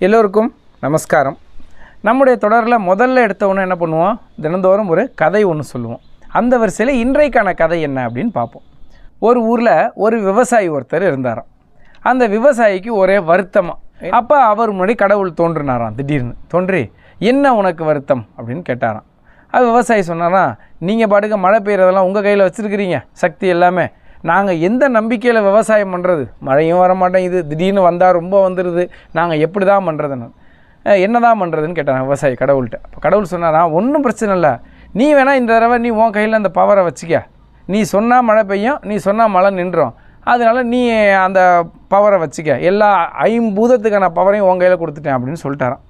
எல்லோருக்கும் நமஸ்காரம். நம்முடைய தொடரில் முதல்ல எடுத்தவொன்னே என்ன பண்ணுவோம்? தினந்தோறும் ஒரு கதை ஒன்று சொல்லுவோம். அந்த வரிசையில் இன்றைக்கான கதை என்ன அப்படின்னு பார்ப்போம். ஒரு ஊரில் ஒரு விவசாயி ஒருத்தர் இருந்தாராம். அந்த விவசாயிக்கு ஒரே வருத்தமாக அப்போ அவர் முன்னாடி கடவுள் தோன்றினாராம் திடீர்னு. தோன்றி என்ன உனக்கு வருத்தம்? அப்படின்னு கேட்டாராம். அது விவசாயி சொன்னாராம் நீங்கள் பாட்டுக்கு மழை பெய்கிறதெல்லாம் உங்கள் கையில் வச்சுருக்கிறீங்க. சக்தி எல்லாமே. நாங்கள் எந்த நம்பிக்கையில் விவசாயம் பண்ணுறது மழையும் வர மாட்டேங்குது திடீர்னு வந்தால் ரொம்ப வந்துடுது நாங்கள் எப்படி தான் பண்ணுறதுன்னு என்ன தான் பண்ணுறதுன்னு கேட்டேன் விவசாயி கடவுள்கிட்ட. அப்போ கடவுள் சொன்னாரா ஒன்றும் பிரச்சனை இல்லை. நீ வேணால் இந்த தடவை நீ உன் கையில் அந்த பவரை வச்சுக்க. நீ சொன்னால் மழை பெய்யும் நீ சொன்னால் மழை நின்றோம் அதனால நீ அந்த பவரை வச்சுக்க. எல்லா ஐம்பூதத்துக்கான பவரையும் உன் கையில் கொடுத்துட்டேன் அப்படின்னு சொல்லிட்டாராம்.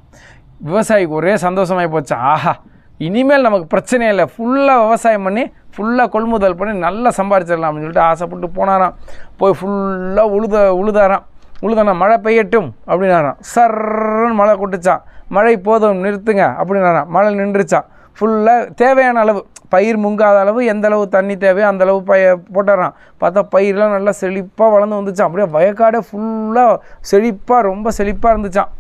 விவசாயிக்கு ஒரே சந்தோஷமாகி போச்சு. ஆஹா இனிமேல் நமக்கு பிரச்சனையே இல்லை. ஃபுல்லாக விவசாயம் பண்ணி ஃபுல்லாக கொள்முதல் பண்ணி நல்லா சம்பாரிச்சிடலாம் அப்படின்னு சொல்லிட்டு ஆசைப்பட்டு போனாராம். போய் ஃபுல்லாக உழுத உழுதாராம். உழுதானா மழை பெய்யட்டும் அப்படின்னாராம். சர்ன்னு மழை கொட்டுச்சான் மழை போதும் நிறுத்துங்க அப்படின்னாராம். மழை நின்றுச்சான் ஃபுல்லாக தேவையான அளவு பயிர் முங்காத அளவு எந்த அளவு தண்ணி தேவையோ அந்த அளவு பய போட்டுறான் பார்த்தா பயிரெலாம் நல்லா செழிப்பாக வளர்ந்து வந்துச்சான் அப்படியே வயக்காடே ஃபுல்லாக செழிப்பாக ரொம்ப செழிப்பாக இருந்துச்சான்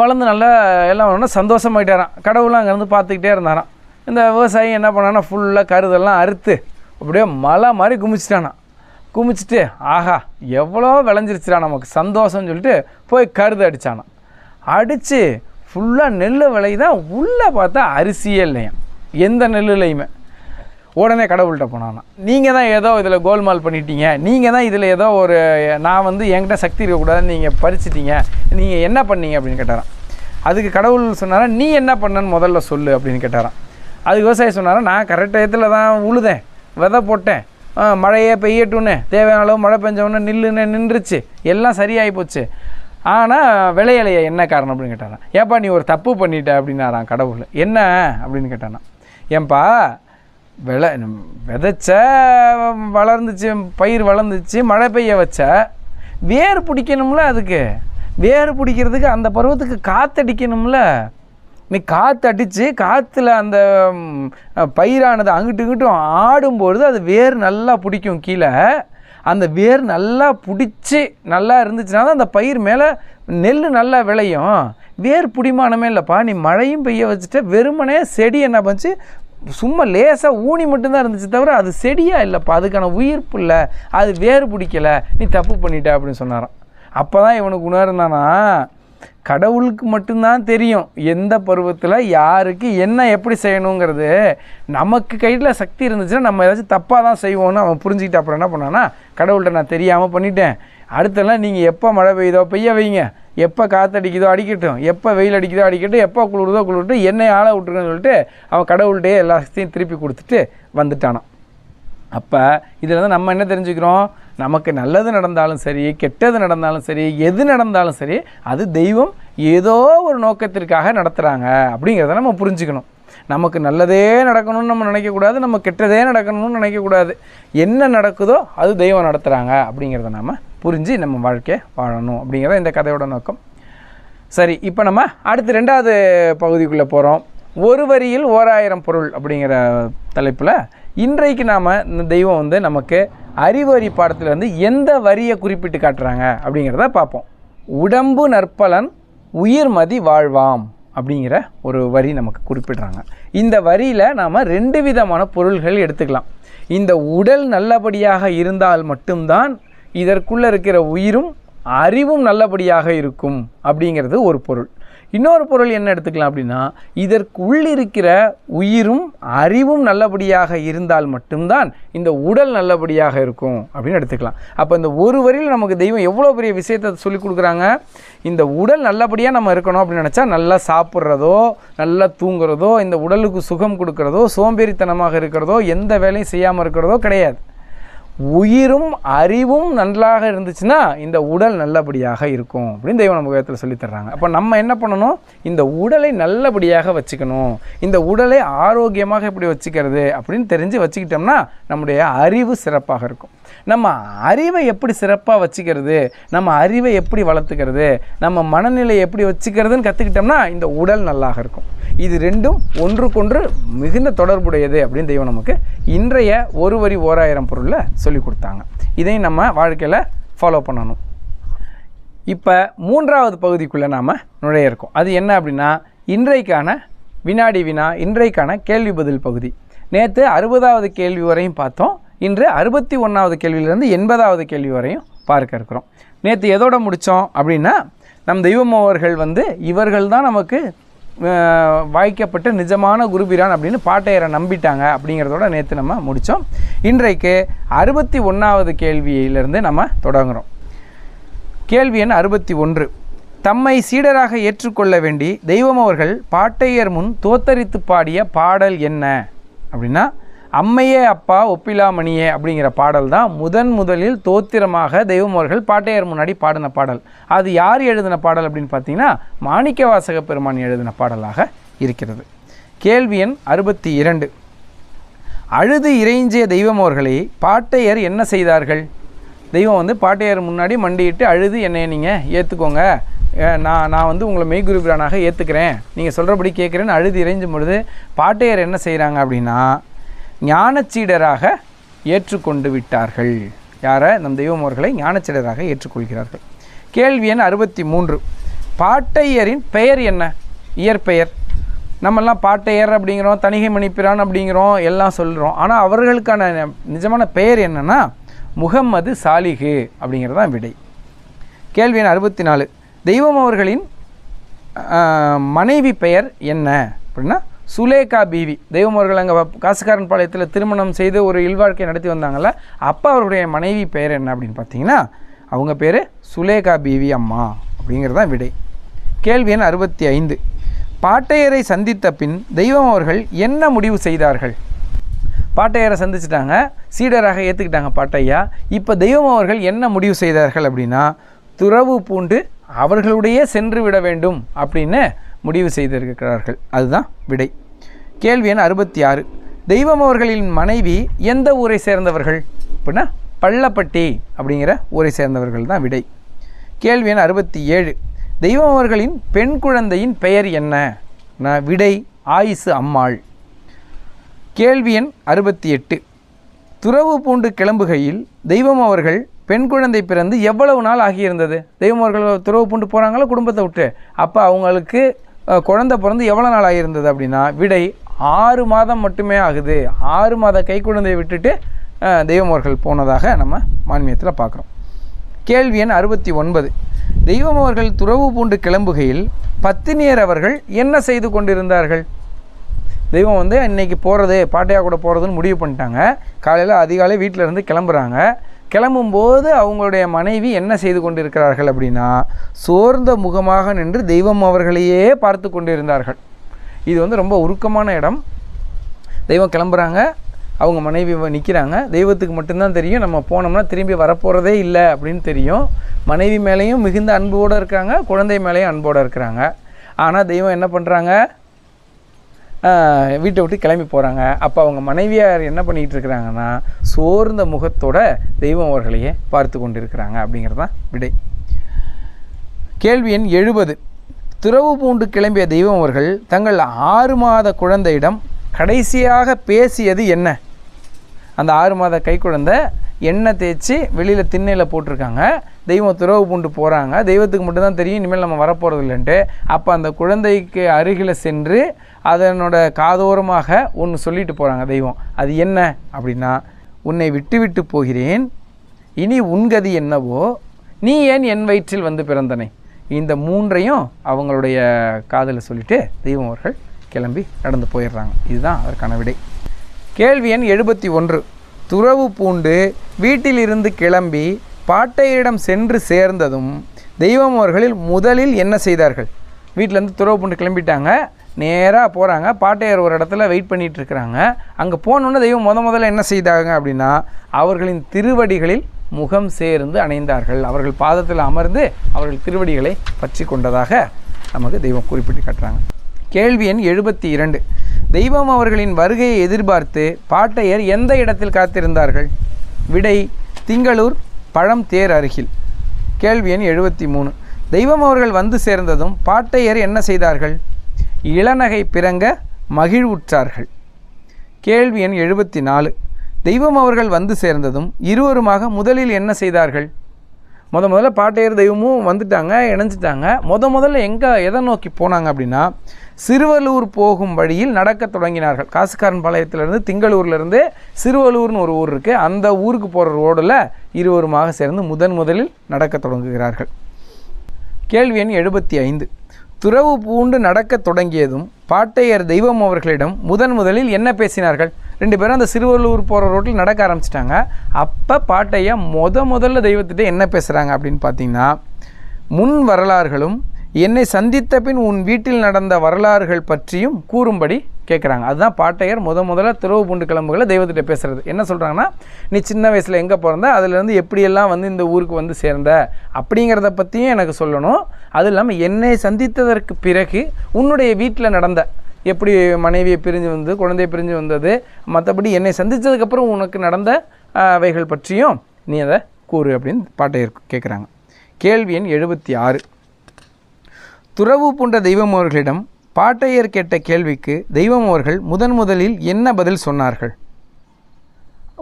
வளர்ந்து நல்லா எல்லாம் ஒன்றா சந்தோஷமாயிட்டாரான் கடவுளும் அங்கேருந்து பார்த்துக்கிட்டே இருந்தாராம். இந்த விவசாயி என்ன பண்ணான்னா ஃபுல்லாக கருதெல்லாம் அறுத்து அப்படியே மலை மாதிரி குமிச்சிட்டானான் குமிச்சிட்டு ஆஹா எவ்வளோ விளைஞ்சிருச்சுடா நமக்கு சந்தோஷம்னு சொல்லிட்டு போய் கருது அடித்தானான் அடித்து ஃபுல்லாக நெல் விளையுதான் உள்ளே பார்த்தா அரிசியே இல்லையாம். எந்த நெல்லுலையுமே. உடனே கடவுள்கிட்ட போனானா. நீங்கள் தான் ஏதோ இதில் கோல்மால் பண்ணிட்டீங்க. நீங்கள் தான் இதில் ஏதோ ஒரு நான் வந்து என்கிட்ட சக்தி இருக்கக்கூடாதுன்னு நீங்கள் பறிச்சிட்டீங்க. நீங்கள் என்ன பண்ணீங்க அப்படின்னு கேட்டாரான் அதுக்கு கடவுள் சொன்னாரா நீ என்ன பண்ணன்னு முதல்ல சொல்லு அப்படின்னு கேட்டாரான் அது விவசாயி சொன்னாரா நான் கரெக்ட் டயத்தில் தான் உழுதேன். விதை போட்டேன். மழையே பெய்யட்டுன்னு தேவையான அளவு மழை பெஞ்சவொன்னே நில்லுன்னு நின்றுச்சு. எல்லாம் சரியாகி போச்சு. ஆனால் விளையலையே என்ன காரணம்? அப்படின்னு கேட்டாராம். ஏப்பா நீ ஒரு தப்பு பண்ணிட்ட அப்படின்னாராம் கடவுள். என்ன? அப்படின்னு கேட்டானா ஏன்பா விளை விதைச்ச வளர்ந்துச்சு பயிர் வளர்ந்துச்சு மழை பெய்ய வச்ச வேர் பிடிக்கணும்ல அதுக்கு. வேர் பிடிக்கிறதுக்கு அந்த பருவத்துக்கு காற்றடிக்கணும்ல நீ காற்று அடித்து காற்றுல அந்த பயிரானது அங்கிட்டு இங்கிட்டும் ஆடும்பொழுது அது வேர் நல்லா பிடிக்கும் கீழே. அந்த வேர் நல்லா பிடிச்சி நல்லா இருந்துச்சுன்னா தான் அந்த பயிர் மேலே நெல் நல்லா விளையும். வேர் பிடிமானமே இல்லைப்பா. நீ மழையும் பெய்ய வச்சுட்டு வெறுமனே செடி என்ன பண்ணுச்சு சும்மா லேசாக ஊனி மட்டும்தான் இருந்துச்சு தவிர அது செடியாக இல்லைப்பா. அதுக்கான உயிர்ப்பு இல்லை. அது வேர் பிடிக்கல. நீ தப்பு பண்ணிட்ட அப்படின்னு சொன்னாரான் அப்போ தான் இவனுக்கு உணர்ந்தானா கடவுளுக்கு மட்டும்தான் தெரியும் எந்த பருவத்தில் யாருக்கு என்ன எப்படி செய்யணுங்கிறது. நமக்கு கையில் சக்தி இருந்துச்சுன்னா நம்ம ஏதாச்சும் தப்பாக தான் செய்வோம்னு அவன் புரிஞ்சுக்கிட்டு அப்புறம் என்ன பண்ணானா கடவுள்கிட்ட நான் தெரியாமல் பண்ணிட்டேன். அடுத்தெல்லாம் நீங்கள் எப்போ மழை பெய்யுதோ பெய்ய வைங்க. எப்போ காற்றடிக்குதோ அடிக்கட்டும். எப்போ வெயில் அடிக்குதோ அடிக்கட்டும். எப்போ குளிருதோ குளிர்ட்டு என்னை ஆள விட்டுருன்னு சொல்லிட்டு அவன் கடவுள்கிட்டயே எல்லாத்தையும் திருப்பி கொடுத்துட்டு வந்துட்டானான் அப்போ இதில் தான் நம்ம என்ன தெரிஞ்சுக்கிறோம்? நமக்கு நல்லது நடந்தாலும் சரி கெட்டது நடந்தாலும் சரி எது நடந்தாலும் சரி அது தெய்வம் ஏதோ ஒரு நோக்கத்திற்காக நடத்துகிறாங்க அப்படிங்கிறத நம்ம புரிஞ்சுக்கணும். நமக்கு நல்லதே நடக்கணும்னு நம்ம நினைக்கக்கூடாது நம்ம கெட்டதே நடக்கணும்னு நினைக்கக்கூடாது. என்ன நடக்குதோ அது தெய்வம் நடத்துகிறாங்க அப்படிங்கிறத நம்ம புரிஞ்சு நம்ம வாழ்க்கையை வாழணும் அப்படிங்கிறத இந்த கதையோட நோக்கம். சரி இப்போ நம்ம அடுத்து ரெண்டாவது பகுதிக்குள்ளே போகிறோம் ஒரு வரியில் ஓராயிரம் பொருள் அப்படிங்கிற தலைப்பில் இன்றைக்கு நாம் இந்த தெய்வம் வந்து நமக்கு அறிவரி பாடத்தில் வந்து எந்த வரியை குறிப்பிட்டு காட்டுறாங்க அப்படிங்கிறத பார்ப்போம். உடம்பு நற்பலன் உயிர்மதி வாழ்வாம் அப்படிங்கிற ஒரு வரி நமக்கு குறிப்பிடுறாங்க. இந்த வரியில் நாம் ரெண்டு விதமான பொருள்கள் எடுத்துக்கலாம். இந்த உடல் நல்லபடியாக இருந்தால் மட்டும்தான் இதற்குள்ளே இருக்கிற உயிரும் அறிவும் நல்லபடியாக இருக்கும் அப்படிங்கிறது ஒரு பொருள். இன்னொரு பொருள் என்ன எடுத்துக்கலாம் அப்படின்னா இதற்குள் இருக்கிற உயிரும் அறிவும் நல்லபடியாக இருந்தால் மட்டும்தான் இந்த உடல் நல்லபடியாக இருக்கும் அப்படின்னு எடுத்துக்கலாம். அப்போ இந்த ஒரு வரியில் நமக்கு தெய்வம் எவ்வளோ பெரிய விஷயத்தை சொல்லி கொடுக்குறாங்க? இந்த உடல் நல்லபடியாக நம்ம இருக்கணும் அப்படின்னு நினச்சா நல்லா சாப்பிட்றதோ நல்லா தூங்குறதோ இந்த உடலுக்கு சுகம் கொடுக்குறதோ சோம்பேறித்தனமாக இருக்கிறதோ எந்த வேலையும் செய்யாமல் இருக்கிறதோ கிடையாது. உயிரும் அறிவும் நன்றாக இருந்துச்சுன்னா இந்த உடல் நல்லபடியாக இருக்கும் அப்படின்னு தெய்வ நம்ம வேதத்தில் அப்போ நம்ம என்ன பண்ணணும்? இந்த உடலை நல்லபடியாக வச்சுக்கணும். இந்த உடலை ஆரோக்கியமாக எப்படி வச்சுக்கிறது அப்படின்னு தெரிஞ்சு வச்சுக்கிட்டோம்னா நம்முடைய அறிவு சிறப்பாக இருக்கும். நம்ம அறிவை எப்படி சிறப்பாக வச்சுக்கிறது நம்ம அறிவை எப்படி வளர்த்துக்கிறது நம்ம மனநிலை எப்படி வச்சுக்கிறதுன்னு கற்றுக்கிட்டோம்னா இந்த உடல் நல்லாக இருக்கும். இது ரெண்டும் ஒன்றுக்கொன்று மிகுந்த தொடர்புடையது அப்படின்னு தெய்வம் நமக்கு இன்றைய ஒரு வரி ஓராயிரம் பொருளில் சொல்லி கொடுத்தாங்க. இதையும் நம்ம வாழ்க்கையில் ஃபாலோ பண்ணணும். இப்போ மூன்றாவது பகுதிக்குள்ளே நாம் நுழைய இருக்கோம். அது என்ன அப்படின்னா இன்றைக்கான வினாடி வினா இன்றைக்கான கேள்வி பதில் பகுதி. நேற்று அறுபதாவது கேள்வி வரையும் பார்த்தோம். இன்று அறுபத்தி ஒன்றாவது கேள்வியிலேருந்து எண்பதாவது கேள்வி வரையும் பார்க்க இருக்கிறோம். நேற்று எதோட முடித்தோம் அப்படின்னா நம் தெய்வம் அவர்கள் வந்து இவர்கள் தான் நமக்கு வாய்க்கப்பட்ட நிஜமான குருபிரான் அப்படின்னு பாட்டையரை நம்பிட்டாங்க அப்படிங்கிறதோட நேற்று நம்ம முடித்தோம் இன்றைக்கு அறுபத்தி ஒன்றாவது கேள்வியிலிருந்து நம்ம தொடங்குகிறோம் கேள்வி எண் அறுபத்தி ஒன்று. தம்மை சீடராக ஏற்றுக்கொள்ள வேண்டி தெய்வம் அவர்கள் பாட்டையர் முன் தோத்தரித்து பாடிய பாடல் என்ன? அப்படின்னா அம்மையே அப்பா ஒப்பிலாமணியே அப்படிங்கிற பாடல் தான் முதன் முதலில் தோத்திரமாக தெய்வம் அவர்கள் பாட்டையர் முன்னாடி பாடின பாடல். அது யார் எழுதின பாடல் அப்படின்னு பார்த்தீங்கன்னா மாணிக்க வாசக பெருமான் எழுதின பாடலாக இருக்கிறது. கேள்வி எண் அறுபத்தி இரண்டு. அழுது இறைஞ்சிய தெய்வம் அவர்களை பாட்டையர் என்ன செய்தார்கள்? தெய்வம் வந்து பாட்டையர் முன்னாடி மண்டியிட்டு அழுது என்னைய நீங்கள் ஏற்றுக்கோங்க நான் நான் வந்து உங்களை மெய்குருபிரானாக ஏற்றுக்கிறேன் நீங்கள் சொல்கிறபடி கேட்குறேன்னு அழுது இறைஞ்சும் பொழுது பாட்டையர் என்ன செய்கிறாங்க அப்படின்னா ஞானச்சீடராக ஏற்றுக்கொண்டு விட்டார்கள். யாரை? நம் தெய்வம் அவர்களை ஞானச்சீடராக ஏற்றுக்கொள்கிறார்கள். கேள்வி எண் அறுபத்தி மூன்று பாட்டையரின் பெயர் என்ன? இயற்பெயர். நம்மெல்லாம் பாட்டையர் அப்படிங்கிறோம் தணிகை மணிப்பிரான் அப்படிங்கிறோம் எல்லாம் சொல்கிறோம் ஆனால் அவர்களுக்கான நிஜமான பெயர் என்னென்னா முகம்மது சாலிஹு அப்படிங்கிறது தான் விடை. கேள்வி எண் அறுபத்தி நாலு தெய்வம் அவர்களின் மனைவி பெயர் என்ன அப்படின்னா சுலேகா பீவி. தெய்வம் அவர்கள் அங்கே காசுக்காரன் பாளையத்தில் திருமணம் செய்து ஒரு இல்வாழ்க்கை நடத்தி வந்தாங்கல்ல அப்போ அவருடைய மனைவி பெயர் என்ன அப்படின்னு பார்த்தீங்கன்னா அவங்க பேர் சுலேகா பீவி அம்மா அப்படிங்கிறது தான் விடை. கேள்வி எண் அறுபத்தி ஐந்து. பாட்டையரை சந்தித்த பின் தெய்வம் அவர்கள் என்ன முடிவு செய்தார்கள்? பாட்டையரை சந்திச்சிட்டாங்க சீடராக ஏற்றுக்கிட்டாங்க பாட்டையா? இப்போ தெய்வம் அவர்கள் என்ன முடிவு செய்தார்கள் அப்படின்னா துறவு பூண்டு அவர்களுடைய சென்று விட வேண்டும் அப்படின்னு முடிவு செய்திருக்கிறார்கள். அதுதான் விடை. கேள்வி எண் அறுபத்தி ஆறு தெய்வம் அவர்களின் மனைவி எந்த ஊரை சேர்ந்தவர்கள்? அப்படின்னா பள்ளப்பட்டி அப்படிங்கிற ஊரை சேர்ந்தவர்கள் தான் விடை. கேள்வி எண் அறுபத்தி ஏழு தெய்வம் அவர்களின் பெண் குழந்தையின் பெயர் என்ன? நான் விடை ஆயுசு அம்மாள். கேள்வி எண் அறுபத்தி எட்டு துறவு பூண்டு கிளம்புகையில் தெய்வம் அவர்கள் பெண் குழந்தை பிறந்து எவ்வளவு நாள் ஆகியிருந்தது? தெய்வம் அவர்கள் துறவு பூண்டு போகிறாங்களோ குடும்பத்தை விட்டு? அப்போ அவங்களுக்கு குழந்தை பிறந்து எவ்வளோ நாள் ஆகியிருந்தது அப்படின்னா விடை ஆறு மாதம் மட்டுமே ஆகுது. ஆறு மாத கை குழந்தையை விட்டுட்டு தெய்வமோர்கள் தெய்வம் அவர்கள் போனதாக நம்ம மான்மியத்தில் பார்க்குறோம். கேள்வி எண் அறுபத்தி ஒன்பது. தெய்வம் அவர்கள் துறவு பூண்டு கிளம்புகையில் பத்தினியர் அவர்கள் என்ன செய்து கொண்டிருந்தார்கள்? தெய்வம் வந்து இன்றைக்கி போகிறது பாட்டையா கூட போகிறதுன்னு முடிவு பண்ணிட்டாங்க. காலையில் அதிகாலை வீட்டில் இருந்து கிளம்புறாங்க. கிளம்பும்போது அவங்களுடைய மனைவி என்ன செய்து கொண்டிருக்கிறார்கள் அப்படின்னா சோர்ந்த முகமாக நின்று தெய்வம் அவர்களையே பார்த்து கொண்டிருந்தார்கள். இது வந்து ரொம்ப உருக்கமான இடம். தெய்வம் கிளம்புறாங்க. அவங்க மனைவி நிற்கிறாங்க தெய்வத்துக்கு மட்டும்தான் தெரியும். நம்ம போனோம்னா திரும்பி வரப்போகிறதே இல்லை அப்படின்னு தெரியும். மனைவி மேலேயும் மிகுந்த அன்போடு இருக்கிறாங்க குழந்தை மேலேயும் அன்போடு இருக்கிறாங்க ஆனால் தெய்வம் என்ன பண்ணுறாங்க வீட்டை விட்டு கிளம்பி போகிறாங்க அப்போ அவங்க மனைவியார் என்ன பண்ணிகிட்டு இருக்கிறாங்கன்னா சோர்ந்த முகத்தோட தெய்வம் அவர்களையே பார்த்து கொண்டிருக்கிறாங்க அப்படிங்கிறது தான் விடை. கேள்வி எண் எழுபது. துறவு பூண்டு கிளம்பிய தெய்வம் அவர்கள் தங்கள் ஆறு மாத குழந்தையிடம் கடைசியாக பேசியது என்ன? அந்த ஆறு மாத கை குழந்தை எண்ணெய் தேய்ச்சி வெளியில் திண்ணையில் போட்டிருக்காங்க. தெய்வம் துறவு பூண்டு போகிறாங்க தெய்வத்துக்கு மட்டும்தான் தெரியும் இனிமேல் நம்ம வரப்போகிறது இல்லைன்ட்டு அப்போ அந்த குழந்தைக்கு அருகில் சென்று அதனோட காதோரமாக ஒன்று சொல்லிட்டு போகிறாங்க தெய்வம். அது என்ன அப்படின்னா உன்னை விட்டு விட்டு போகிறேன். இனி உன்கதி என்னவோ? நீ ஏன் என் வயிற்றில் வந்து பிறந்தனை? இந்த மூன்றையும் அவங்களுடைய காதில் சொல்லிவிட்டு தெய்வம் அவர்கள் கிளம்பி நடந்து போயிடுறாங்க. இதுதான் அதற்கான விடை. கேள்வி எண் எழுபத்தி ஒன்று. துறவு பூண்டு வீட்டிலிருந்து கிளம்பி பாட்டையரிடம் சென்று சேர்ந்ததும் தெய்வம் அவர்களில் முதலில் என்ன செய்தார்கள்? வீட்டிலேருந்து துறவு பூண்டு கிளம்பிட்டாங்க. நேராக போகிறாங்க பாட்டையர் ஒரு இடத்துல வெயிட் பண்ணிகிட்ருக்கிறாங்க அங்கே போனோன்னே தெய்வம் முத முதல்ல என்ன செய்தாங்க அப்படின்னா அவர்களின் திருவடிகளில் முகம் சேர்ந்து அணைந்தார்கள். அவர்கள் பாதத்தில் அமர்ந்து அவர்கள் திருவடிகளை பற்றி கொண்டதாக நமக்கு தெய்வம் குறிப்பிட்டு காட்டுறாங்க. கேள்வி எண் எழுபத்தி இரண்டு. தெய்வம் அவர்களின் வருகையை எதிர்பார்த்து பாட்டையர் எந்த இடத்தில் காத்திருந்தார்கள்? விடை திங்களூர் பழம் தேர் அருகில். கேள்வி எண் எழுபத்தி மூணு. தெய்வம் அவர்கள் வந்து சேர்ந்ததும் பாட்டையர் என்ன செய்தார்கள்? இளநகை பிறங்க மகிழ்வுற்றார்கள். கேள்வி எண் எழுபத்தி நாலு. தெய்வம் அவர்கள் வந்து சேர்ந்ததும் இருவருமாக முதலில் என்ன செய்தார்கள்? முத முதல்ல பாட்டையர் தெய்வமும் வந்துட்டாங்க இணைஞ்சிட்டாங்க. முத முதல்ல எங்கே எதை நோக்கி போனாங்க அப்படின்னா சிறுவலூர் போகும் வழியில் நடக்க தொடங்கினார்கள். காசுக்காரன் பாளையத்திலேருந்து திங்களூர்லேருந்து சிறுவலூர்னு ஒரு ஊர் இருக்குது அந்த ஊருக்கு போகிற ரோடில் இருவருமாக சேர்ந்து முதன் முதலில் நடக்க தொடங்குகிறார்கள். கேள்வி எண் எழுபத்தி ஐந்து. துறவு பூண்டு நடக்கத் தொடங்கியதும் பாட்டையர் தெய்வம் அவர்களிடம் முதன் முதலில் என்ன பேசினார்கள்? ரெண்டு பேரும் அந்த சிறுவலூர் போகிற ரோட்டில் நடக்க ஆரம்பிச்சிட்டாங்க. அப்போ பாட்டையா முத முதல்ல தெய்வத்திட்ட என்ன பேசுகிறாங்க அப்படின்னு பார்த்தீங்கன்னா முன் வரலாறுகளும் என்னை சந்தித்த பின் உன் வீட்டில் நடந்த வரலாறுகள் பற்றியும் கூறும்படி கேட்குறாங்க அதுதான் பாட்டையர் முத முதல்ல திறவு பூண்டு கிளம்புகளை தெய்வத்திட்ட பேசுகிறது என்ன சொல்கிறாங்கன்னா நீ சின்ன வயசில் எங்கே பிறந்த அதுலேருந்து எப்படியெல்லாம் வந்து இந்த ஊருக்கு வந்து சேர்ந்த? அப்படிங்கிறத பற்றியும் எனக்கு சொல்லணும். அது இல்லாமல் என்னை சந்தித்ததற்கு பிறகு உன்னுடைய வீட்டில் நடந்த எப்படி மனைவியை பிரிஞ்சு வந்து குழந்தையை பிரிஞ்சு வந்தது மற்றபடி என்னை சந்தித்ததுக்கப்புறம் உனக்கு நடந்த அவைகள் பற்றியும் நீ அதை கூறு அப்படின்னு பாட்டையர் கேட்குறாங்க கேள்வி எண் எழுபத்தி ஆறு. துறவு பூண்ட தெய்வம் அவர்களிடம் பாட்டையர் கேட்ட கேள்விக்கு தெய்வம் அவர்கள் முதன் முதலில் என்ன பதில் சொன்னார்கள்?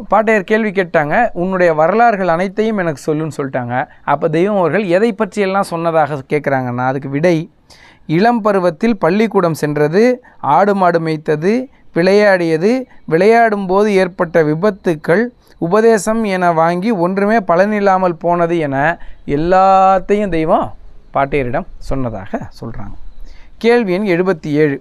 பாட்டையர் கேள்வி கேட்டாங்க உன்னுடைய வரலாறுகள் அனைத்தையும் எனக்கு சொல்லுன்னு சொல்லிட்டாங்க. அப்போ தெய்வம் அவர்கள் எதை பற்றியெல்லாம் சொன்னதாக கேட்குறாங்கன்னா அதுக்கு விடை இளம் பருவத்தில் பள்ளிக்கூடம் சென்றது ஆடு மாடு மேய்த்தது விளையாடியது விளையாடும் போது ஏற்பட்ட விபத்துக்கள் உபதேசம் என வாங்கி ஒன்றுமே பலனில்லாமல் போனது என எல்லாத்தையும் தெய்வம் பாட்டையரிடம் சொன்னதாக சொல்கிறாங்க கேள்வி எண் எழுபத்தி ஏழு.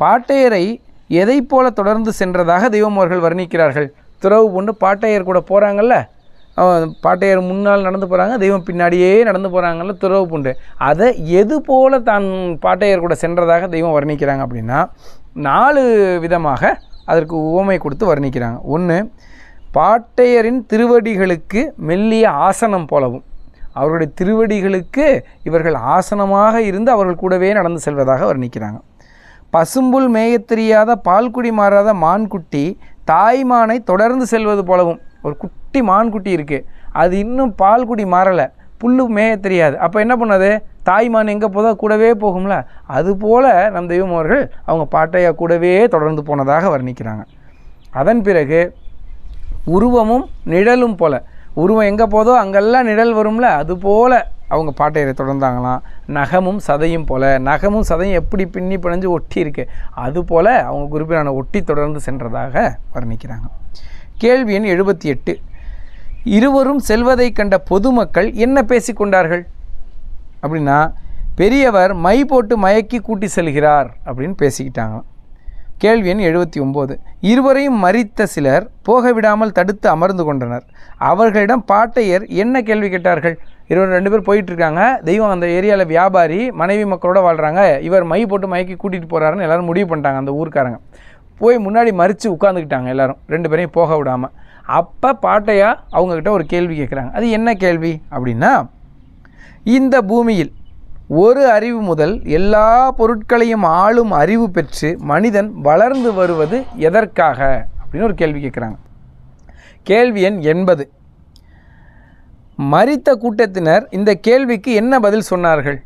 பாட்டையரை எதை போல தொடர்ந்து சென்றதாக தெய்வம் அவர்கள் வர்ணிக்கிறார்கள்? துறவு பொண்ணு பாட்டையர் கூட போகிறாங்கல்ல பாட்டையர் முன்னால் நடந்து போகிறாங்க தெய்வம் பின்னாடியே நடந்து போகிறாங்கல்ல துறவு பூண்டு அதை எது போல் தான் பாட்டையர் கூட சென்றதாக தெய்வம் வர்ணிக்கிறாங்க அப்படின்னா நாலு விதமாக அதற்கு உவமை கொடுத்து வர்ணிக்கிறாங்க. ஒன்று பாட்டையரின் திருவடிகளுக்கு மெல்லிய ஆசனம் போலவும் அவருடைய திருவடிகளுக்கு இவர்கள் ஆசனமாக இருந்து அவர்கள் கூடவே நடந்து செல்வதாக வர்ணிக்கிறாங்க. பசும்புல் மேயத் தெரியாத பால்குடி மாறாத மான்குட்டி தாய்மானை தொடர்ந்து செல்வது போலவும் ஒரு குட்டி மான்குட்டி இருக்குது அது இன்னும் பால் குடி மாறலை புல்லு மேய தெரியாது. அப்போ என்ன பண்ணது? தாய்மான் எங்கே போதோ? கூடவே போகும்ல. அதுபோல் நம் தெய்வம் அவர்கள் அவங்க பாட்டையா கூடவே தொடர்ந்து போனதாக வர்ணிக்கிறாங்க. அதன் பிறகு உருவமும் நிழலும் போல உருவம் எங்கே போதோ அங்கெல்லாம் நிழல் வரும்ல அது போல் அவங்க பாட்டையரை தொடர்ந்தாங்களாம். நகமும் சதையும் போல. நகமும் சதையும் எப்படி பின்னி பிணைஞ்சு ஒட்டி இருக்கு அது போல் அவங்க குருபிரான ஒட்டி தொடர்ந்து சென்றதாக வர்ணிக்கிறாங்க. கேள்வி எண் எழுபத்தி எட்டு. இருவரும் செல்வதை கண்ட பொதுமக்கள் என்ன பேசிக்கொண்டார்கள் அப்படின்னா பெரியவர் மை போட்டு மயக்கி கூட்டி செல்கிறார் அப்படின்னு பேசிக்கிட்டாங்க கேள்வி எண் எழுபத்தி ஒம்பது. இருவரையும் மறித்த சிலர் போக விடாமல் தடுத்து அமர்ந்து கொண்டனர். அவர்களிடம் பாட்டையர் என்ன கேள்வி கேட்டார்கள்? இருவர் ரெண்டு பேர் போயிட்டுருக்காங்க. தெய்வம் அந்த ஏரியாவில் வியாபாரி மனைவி மக்களோட வாழ்கிறாங்க இவர் மை போட்டு மயக்கி கூட்டிகிட்டு போகிறாருன்னு எல்லோரும் முடிவு பண்ணிட்டாங்க அந்த ஊருக்காரங்க. போய் முன்னாடி மறித்து உட்காந்துக்கிட்டாங்க எல்லோரும். ரெண்டு பேரையும் போக விடாமல் அப்போ பாட்டையா அவங்கக்கிட்ட ஒரு கேள்வி கேட்குறாங்க அது என்ன கேள்வி? அப்படின்னா இந்த பூமியில் ஒரு அறிவு முதல் எல்லா பொருட்களையும் ஆளும் அறிவு பெற்று மனிதன் வளர்ந்து வருவது எதற்காக? அப்படின்னு ஒரு கேள்வி கேட்குறாங்க கேள்வி எண் எண்பது. மறித்த கூட்டத்தினர் இந்த கேள்விக்கு என்ன பதில் சொன்னார்கள்?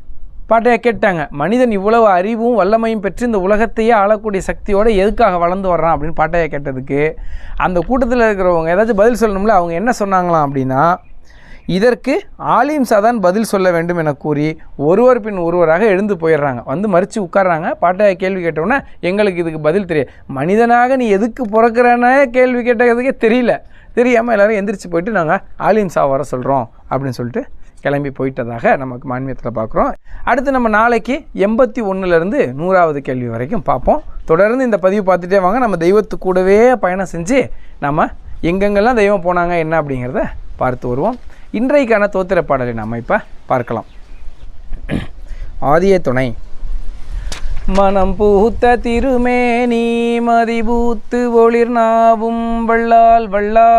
பாட்டையை கேட்டாங்க மனிதன் இவ்வளவு அறிவும் வல்லமையும் பெற்று இந்த உலகத்தையே ஆளக்கூடிய சக்தியோடு எதுக்காக வளர்ந்து வர்றான்? அப்படின்னு பாட்டையா கேட்டதுக்கு அந்த கூட்டத்தில் இருக்கிறவங்க ஏதாச்சும் பதில் சொல்லணும்ல அவங்க என்ன சொன்னாங்களாம் அப்படின்னா இதற்கு ஆலிம் சாதான் பதில் சொல்ல வேண்டும் என கூறி ஒருவர் பின் ஒருவராக எழுந்து போயிடுறாங்க. வந்து மறித்து உட்கார்றாங்க. பாட்டையா கேள்வி கேட்டோன்னே எங்களுக்கு இதுக்கு பதில் தெரியும் மனிதனாக நீ எதுக்கு பிறக்கிறேன்னு கேள்வி கேட்டதுக்கே தெரியல. தெரியாமல் எல்லோரும் எந்திரிச்சு போயிட்டு நாங்கள் ஆலிம் சா வர சொல்கிறோம் அப்படின்னு சொல்லிட்டு கிளம்பி போயிட்டதாக நமக்கு மான்மியத்தில் பார்க்குறோம் அடுத்து நம்ம நாளைக்கு எண்பத்தி ஒன்றுலேருந்து நூறாவது கேள்வி வரைக்கும் பார்ப்போம். தொடர்ந்து இந்த பதிவு பார்த்துட்டே வாங்க. நம்ம தெய்வத்து கூடவே பயணம் செஞ்சு நம்ம எங்கெங்கெல்லாம் தெய்வம் போனாங்க என்ன அப்படிங்கிறத பார்த்து வருவோம். இன்றைக்கான தோத்திர பாடலை நம்ம இப்போ பார்க்கலாம். ஆதிய துணை. மனம் பூத்த திருமேனி மதிபூத்து ஒளிர் நாவும் வள்ளால் வள்ளால்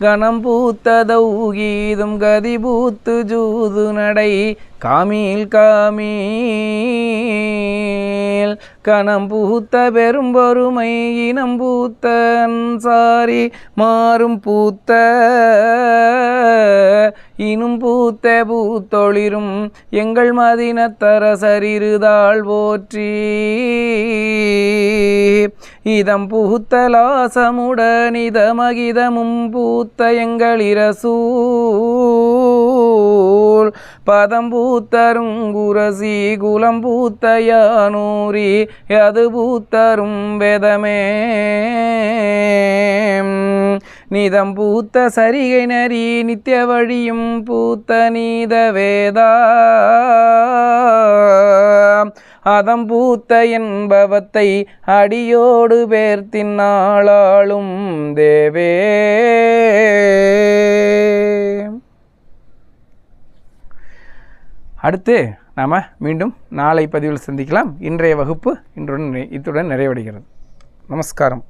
கணம் பூத்ததௌகீதும் கதி பூத்து ஜூது நடை காமீல் காமீல். கணம் பூத்த பெரும்பொருமை இனம் பூத்த சாரி மாறும் பூத்த இனும் பூத்த பூத்தொளிரும் எங்கள் மதினத்தரசரிருதாள் போற்றி. இதம் பூத்தலாசமுடன் இதமகிதமும் பூத்த எங்களிரசூல் பதம் பூத்தரும் குரசி குலம் பூத்த யானூரி யது பூத்தரும் வெதமே. நிதம் பூத்த சரிகை நரி நித்திய வழியும் பூத்த நீத வேதா. அதம் பூத்த என்பவத்தை அடியோடு பேர்த்தின்னாளாளும் தேவே. அடுத்து நாம் மீண்டும் நாளை பதிவில் சந்திக்கலாம். இன்றைய வகுப்பு இன்றுடன் இத்துடன் நிறைவடைகிறது. நமஸ்காரம்.